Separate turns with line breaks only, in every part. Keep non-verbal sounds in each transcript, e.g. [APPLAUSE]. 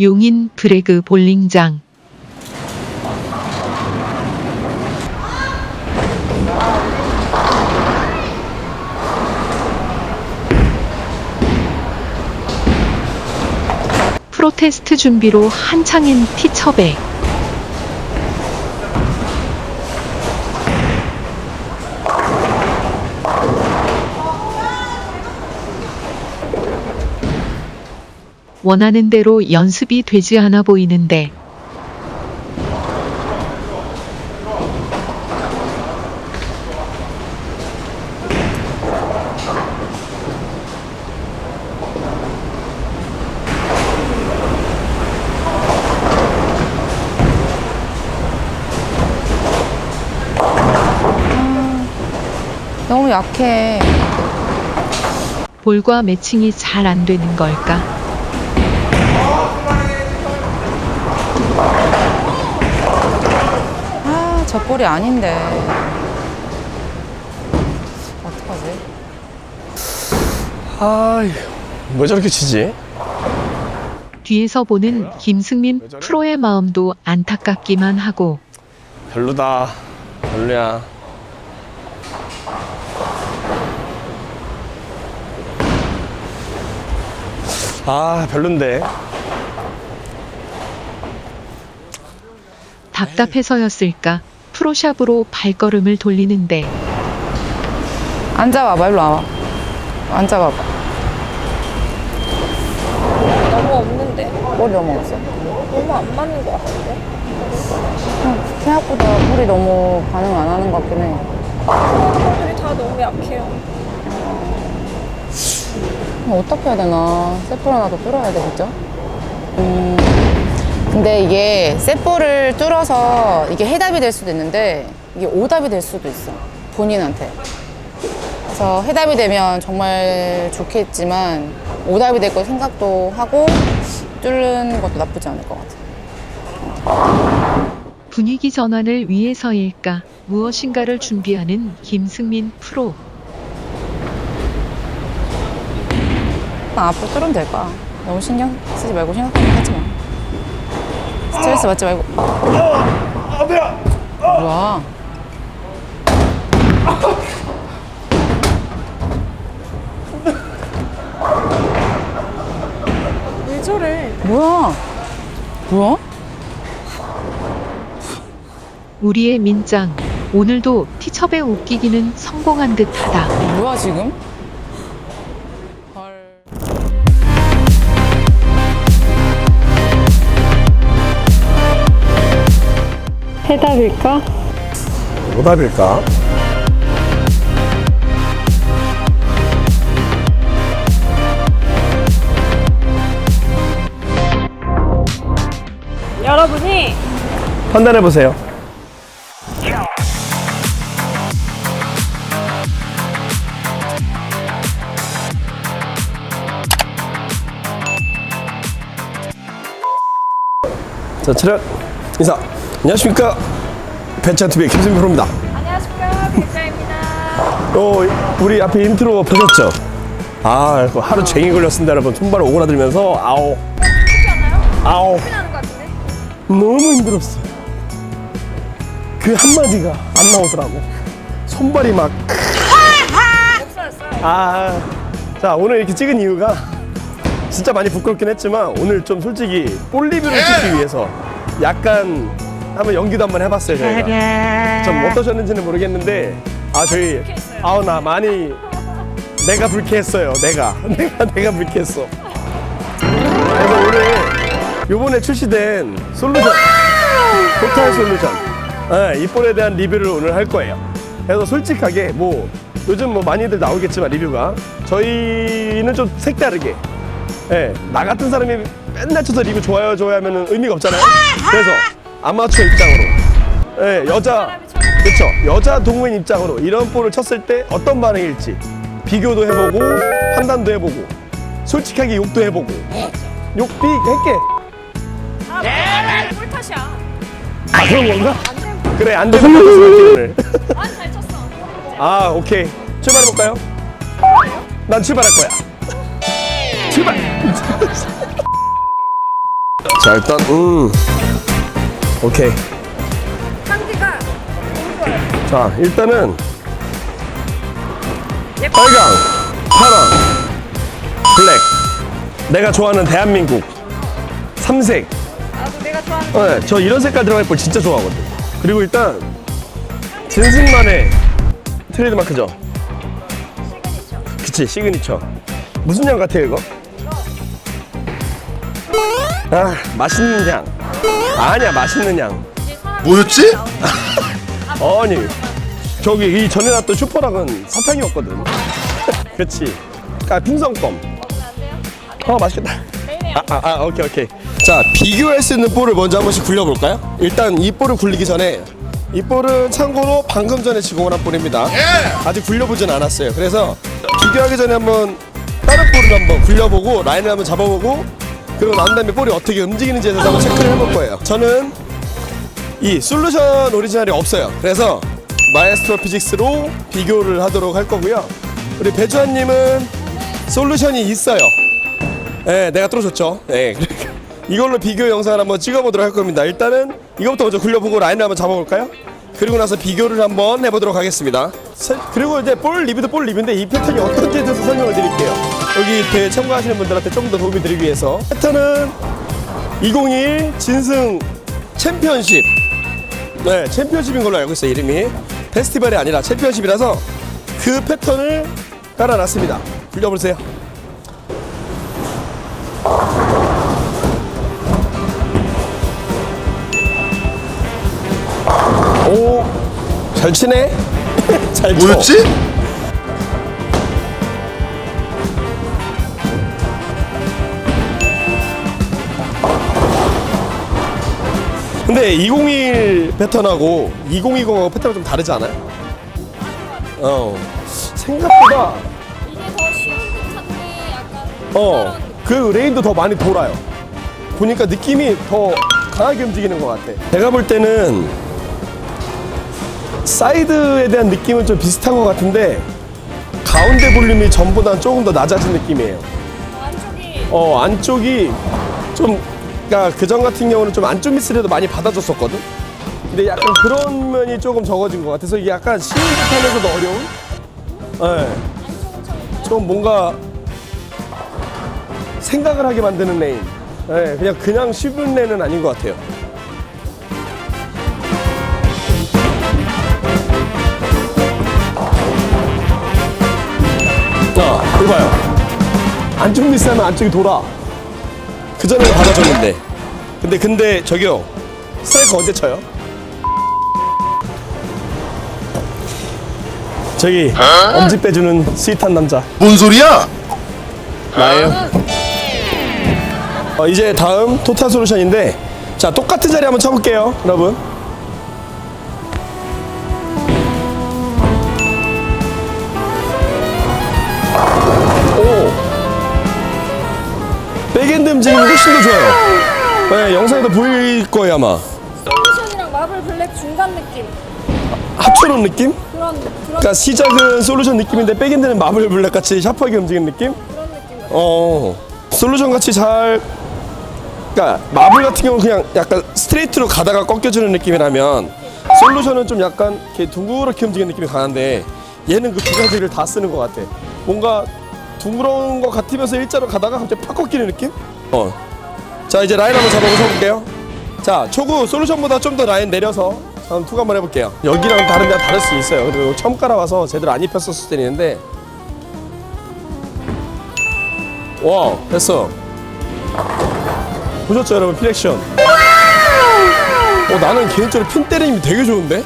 용인 브레그 볼링장. 프로테스트 준비로 한창인 티처백. 원하는 대로 연습이 되지 않아 보이는데
너무 약해.
볼과 매칭이 잘 안 되는 걸까?
저 볼이 아닌데. 어떡하지?
아이, 뭐 저렇게 치지?
뒤에서 보는 김승민 프로의 마음도 안타깝기만 하고
별로다. 별로야. 아, 별론데.
답답해서였을까 프로샵으로 발걸음을 돌리는데
앉아봐봐, 일로 와봐. 앉아봐봐.
너무 없는데?
볼이 너무 없어.
너무 안 맞는 것 같은데?
생각보다 볼이 너무 반응 안 하는 것 같긴 해.
사람들이 다 너무 약해요.
그럼 어떻게 해야 되나? 세포를 하나 더 뚫어야 돼, 그죠? 음, 근데 이게 세포를 뚫어서 이게 해답이 될 수도 있는데 이게 오답이 될 수도 있어. 본인한테. 그래서 해답이 되면 정말 좋겠지만 오답이 될 거 생각도 하고 뚫는 것도 나쁘지 않을 것 같아.
분위기 전환을 위해서일까 무엇인가를 준비하는 김승민 프로
앞으로 뚫으면 될 거야. 너무 신경 쓰지 말고 생각하지 하지 마. 스트레스 받지 말고. 뭐야?
왜 저래?
뭐야? 뭐야?
우리의 민짱 오늘도 티첩에 웃기기는 성공한 듯하다.
뭐야 지금?
해답일까?
오답일까?
여러분이
판단해 보세요. 자, 차렷 인사. 안녕하십니까. 배차TV의 김승민 프로입니다.
안녕하십니까 백가입니다.
어, 우리 앞에 인트로 보셨죠? 아, 그 하루 종일 걸렸습니다, 여러분. 손발을 오그라들면서 아오, 아오. 너무 힘들었어. 그 한마디가 안 나오더라고. 손발이 막.
없어졌어요.
아. 자, 오늘 이렇게 찍은 이유가 진짜 많이 부끄럽긴 했지만 오늘 좀 솔직히 볼 리뷰를 찍기 위해서 약간 한번 연기도 한번 해봤어요, 저희가. 좀 어떠셨는지는 모르겠는데 아, 저희 아우, 나 많이 내가 불쾌했어요. 내가. [LAUGHS] 내가, 내가 불쾌했어. 그래서 오늘 요번에 출시된 솔루션 토탈 솔루션 네, 이 볼에 대한 리뷰를 오늘 할 거예요 그래서 솔직하게 뭐 요즘 뭐 많이들 나오겠지만 리뷰가 저희는 좀 색다르게 예, 나 같은 사람이 맨날 쳐서 리뷰 좋아요 좋아요 하면 의미가 없잖아요 그래서 아마추어 입장으로 예, 여자 그렇죠 여자 동호인 입장으로 이런 볼을 쳤을 때 어떤 반응일지 비교도 해보고 판단도 해보고 솔직하게 욕도 해보고 욕삑 할게
아, 네. 볼 탓이야.
아 그런 건가? 그래 안 되는 거 [LAUGHS] 오늘
아니 잘 쳤어.
아 오케이 출발해 볼까요? 난 출발할 거야 출발 자 일단 음 오케이
상태가 너무 좋아요.
자 일단은
예뻐.
빨강 파랑 블랙 내가 좋아하는 대한민국 삼색
나도 내가 좋아하는
네, 저 이런 색깔 들어갈 볼 진짜 좋아하거든 그리고 일단 진승만의 트레이드마크죠
시그니처.
그치 시그니처 무슨 양 같아요 이거? 아 맛있는 양 아니야 맛있는 양
뭐였지?
나오는 [LAUGHS]
아니 저기 이 전에 놨던 슈퍼락은 사탕이었거든 [LAUGHS] 그치 아
돼요?
어 맛있겠다. 아, 아, 아, 오케이, 오케이. 자, 비교할 수 있는 볼을 먼저 한 번씩 굴려볼까요? 일단 이 볼을 굴리기 전에 이 볼은 참고로 방금 전에 지공을 한 볼입니다. 아직 굴려보진 않았어요. 그래서 비교하기 전에 한번 다른 볼을 한번 굴려보고 라인을 한번 잡아보고 그리고 난 다음에 볼이 어떻게 움직이는지에 대해서 한번 체크를 해볼 거예요. 저는 이 솔루션 오리지널이 없어요. 그래서 마에스트로 피직스로 비교를 하도록 할 거고요. 우리 배주환님은 솔루션이 있어요. 네, 내가 뚫어줬죠. 네, 이걸로 비교 영상을 한번 찍어보도록 할 겁니다. 일단은 이거부터 먼저 굴려보고 라인을 한번 잡아볼까요? 그리고 나서 비교를 한번 해보도록 하겠습니다. 세- 그리고 이제 볼 리뷰도 볼 리뷰인데 이 패턴이 어떤지에 대해서 설명을 드릴게요. 여기 대회 참가하시는 분들한테 좀더 도움이 드리기 위해서 패턴은 2021 진승 챔피언십 네, 챔피언십인 걸로 알고 있어요, 이름이. 페스티벌이 아니라 챔피언십이라서 그 패턴을 깔아놨습니다. 굴려보세요. 잘 치네? [LAUGHS] 잘 쳐.
뭐였지?
근데 201 패턴하고 2020하고 패턴이 좀 다르지 않아요? 어. 생각보다
이게 더 쉬운 듯 한데 약간
어, 그 레인도 더 많이 돌아요. 보니까 느낌이 더 강하게 움직이는 것 같아. 내가 볼 때는 사이드에 대한 느낌은 좀 비슷한 것 같은데 가운데 볼륨이 전보다 조금 더 낮아진 느낌이에요.
안쪽이
어, 안쪽이 좀, 그니까 그전 같은 경우는 좀 안쪽 미스라도 많이 받아줬었거든? 근데 약간 그런 면이 조금 적어진 것 같아서 이게 약간 쉬운 듯 하면서도 어려운? 예. 좀 뭔가 생각을 하게 만드는 레인. 예, 그냥 그냥 쉬운 레인은 아닌 것 같아요. 이거 봐요. 안쪽 미스하면 안쪽이 돌아. 그 전에는 받아줬는데. 근데 근데 저기요. 스트라이크 언제 쳐요? 저기 엄지 빼주는 스윗한 남자
뭔 소리야?
나예요. 어, 이제 다음 토탈 솔루션인데 자 똑같은 자리 한번 쳐볼게요, 여러분. 움직임이 훨씬 더 좋아요. 네, 영상에도 보일 거예요 아마.
솔루션이랑 마블 블랙 중간 느낌.
합쳐놓은 느낌?
그런 그런
그러니까 시작은 솔루션 느낌인데 백엔드는 마블 블랙 같이 샤프하게 움직이는 느낌?
그런 느낌. 같아요.
어 솔루션 같이 잘 그러니까 마블 같은 경우는 그냥 약간 스트레이트로 가다가 꺾여주는 느낌이라면 솔루션은 좀 약간 이렇게 둥그렇게 움직이는 느낌이 강한데 얘는 그 두 가지를 다 쓰는 것 같아 뭔가 둥그러운 것 같으면서 일자로 가다가 갑자기 팍 꺾이는 느낌? 어 자 이제 라인 한번 잡아서 서볼게요. 자 초구 솔루션보다 좀 더 라인 내려서 한번 투구 한번 해볼게요. 여기랑 다른 데가 다를 수 있어요. 그리고 처음 깔아와서 제대로 안 입혔었을 수도 있는데. 와 됐어. 보셨죠 여러분? 피렉션. 어 나는 개인적으로 핀 때리님이 되게 좋은데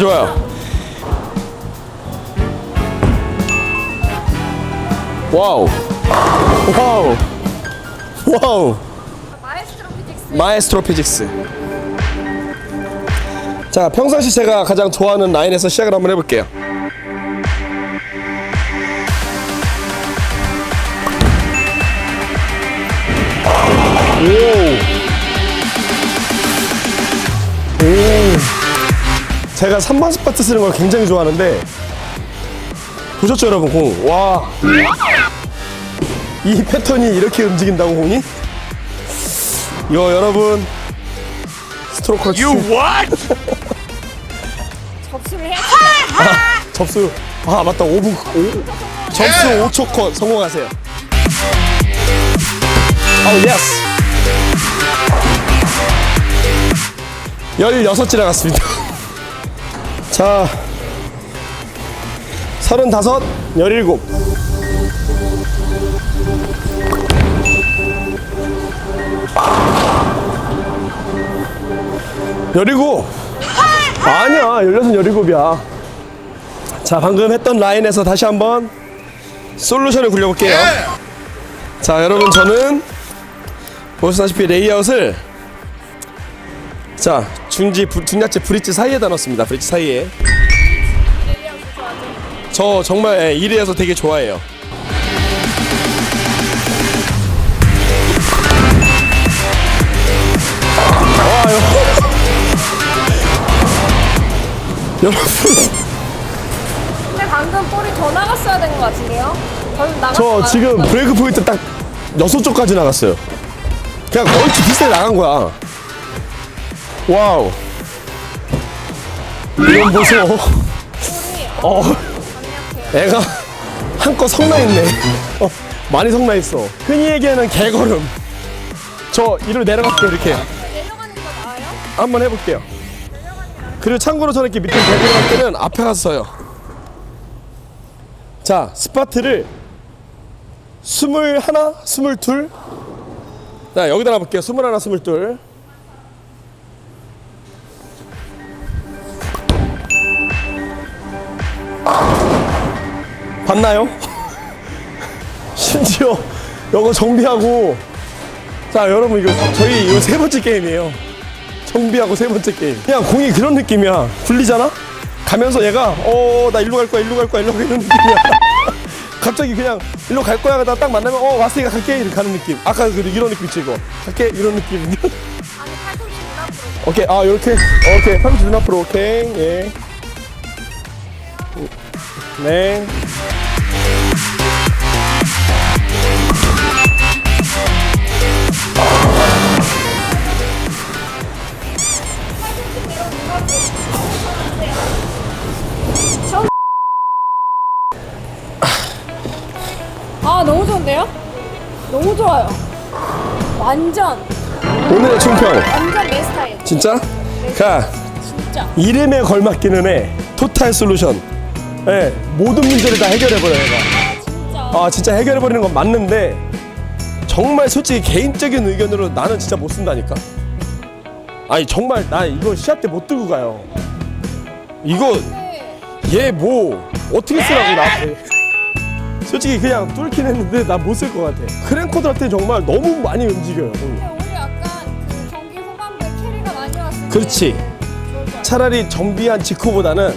좋아요 와우 와우 와우.
마에스트로 피직스.
자, 평상시 제가 가장 좋아하는 라인에서 시작을 한번 해볼게요. 제가 3번 스파트 쓰는 걸 굉장히 좋아하는데 보셨죠 여러분? 공? 와. 이 패턴이 이렇게 움직인다고 공이? 이거 여러분 스트로커 유 [LAUGHS]
접수를 해야
접수. 아 맞다. 5분 오, 접수 5초 컷. 성공하세요. 아우 예스 16 지나갔습니다 자 서른다섯 열일곱. 열일곱. 아니야 열여섯 열일곱이야. 자 방금 했던 라인에서 다시 한번 솔루션을 굴려볼게요. 자 여러분 저는 보시다시피 레이아웃을 자 중지 부, 중약지 브릿지 사이에다 넣습니다 브릿지 사이에 저 정말 예, 이래서 되게 좋아해요 와 여- [LAUGHS] 여러분
근데 방금 볼이 더 나갔어야 된 것 같은데요? 저는 나갔
저 지금 브레이크 포인트 딱 여섯 쪽까지 나갔어요. 그냥 거의 비슷하게 나간 거야. 와우. 이건 보소.
볼이
어. 애가 한껏 성나있네. 어, 많이 성나있어. 흔히 얘기하는 개걸음. 저 이리로 내려갈게 이렇게.
내려가는?
한번 해볼게요. 그리고 참고로 저는 이렇게 밑에 내려갈 때는 앞에 가서 써요. 자, 스파트를 스물 하나, 스물 둘. 자, 여기다 놔볼게요. 스물 하나, 스물 둘. 봤나요? [LAUGHS] 심지어 이거 정비하고 자 여러분 이거 저희 이거 세 번째 게임이에요. 정비하고 세 번째 게임. 그냥 공이 그런 느낌이야. 굴리잖아? 가면서 얘가, 어, 나 일로 갈 거야, 일로 갈 거야, 일로 갈 거야, 느낌이야. [LAUGHS] 갑자기 그냥 일로 갈 거야 하다 딱 만나면, 어, 왔으니까 갈게, 이렇게 가는 느낌. 아까 그 이런 느낌 있지, 이거. 갈게, 이런 느낌. [LAUGHS] 오케이, 아, 요렇게. 오케이, 팔꿈치 눈앞으로, 오케이, 예. 네.
아 너무 좋은데요? 너무 좋아요. 완전
오늘의 총평.
완전 내 스타일.
진짜? 가.
진짜.
이름에 걸맞기는 해. 토탈 솔루션. 예, 모든 문제를 다 해결해버려, 얘가.
진짜.
아 진짜 해결해버리는 건 맞는데 정말 솔직히 개인적인 의견으로 나는 진짜 못 쓴다니까 아니 정말 나 이거 시합 때 못 들고 가요 이거
근데
얘 뭐 어떻게 쓰라고 나한테 솔직히 그냥 뚫긴 했는데 나 못 쓸 것 같아 크랭코들한테 정말 너무 많이 움직여요.
근데 오늘 약간 그 경기 후반부에 캐리가 많이 왔을 때
그렇지
좋을 것 같아요.
차라리 정비한 직후보다는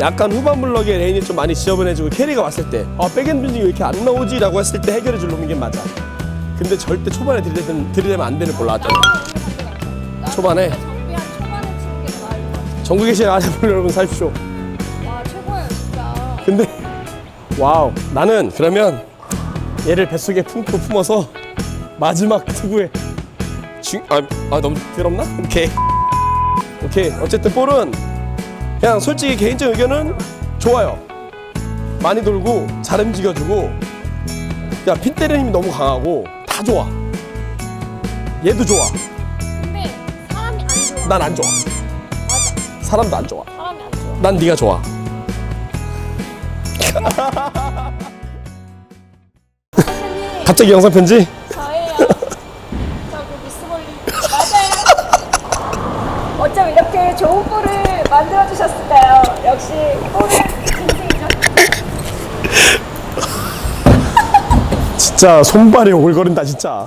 약간 후반 블럭에 레인이 좀 많이 지저분해지고 캐리가 왔을 때 아, 백엔드 빙이 왜 이렇게 안 나오지? 라고 했을 때 해결해 줄 놈인 게 맞아 근데 절대 초반에 들이대면, 들이대면 안 되는 걸 나왔잖아 초반에
정비한 초반에 치는 게 나을 것 같아요.
전국에 계신 아재분 여러분 사십시오
와 최고예요 진짜.
근데 와우. 나는 그러면 얘를 뱃속에 품고 품어서 마지막 투구에 중... 아, 아 너무 더럽나? 오케이. 오케이. 어쨌든 볼은 그냥 솔직히 개인적 의견은 좋아요. 많이 돌고 잘 움직여주고 야 핀 때리는 힘이 너무 강하고 다 좋아. 얘도 좋아.
근데 사람이 안 좋아.
난 안 좋아.
맞아.
사람도 안 좋아.
사람이 안 좋아.
난 네가 좋아 갑자기 영상 편지?
저예요. 저그 미스볼리 맞아요. 어쩜 이렇게 좋은 볼을 만들어 주셨을까요? 역시 볼은 진심이죠.
진짜 손발이 오글거린다 진짜